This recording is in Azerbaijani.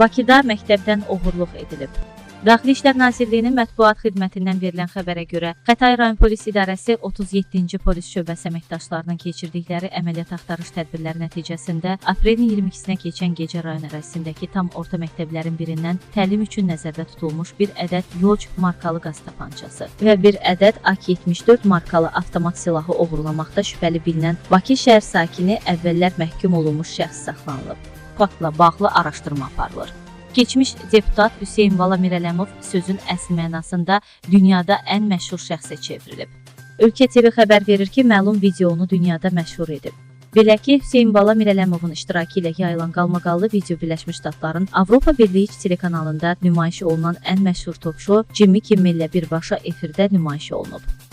Bakıda məktəbdən oğurluq edilib. Daxili İşlər Nazirliyinin mətbuat xidmətindən verilən xəbərə görə, Xətai rayon polis idarəsi 37-ci polis şöbəsi əməkdaşlarının keçirdikləri əməliyyat axtarış tədbirləri nəticəsində aprelin 22-sinə keçən gecə rayon ərazisindəki tam orta məktəblərin birindən təlim üçün nəzərdə tutulmuş bir ədəd Yoc markalı qaz tapançası və bir ədəd AK-74 markalı avtomat silahı oğurlamaqda şübhəli bilinən Bakı şəhər sakini əvvəllər məhkum olunmuş şəxs saxlanılıb. Faktla bağlı araşdırma aparılır. Keçmiş deputat Hüseyn Vala Mirələmov sözün əsl mənasında dünyada ən məşhur şəxsə çevrilib. Ölkə TV xəbər verir ki, məlum videonu dünyada məşhur edib. Belə ki, Hüseyn Bala Mirələmovun iştirakı ilə yayılan qalmaqallı video Birləşmiş Ştatların Avropa Birliyi telekanalında nümayiş olunan ən məşhur tok-şou Jimmy Kimmel ilə birbaşa efirdə nümayiş olunub.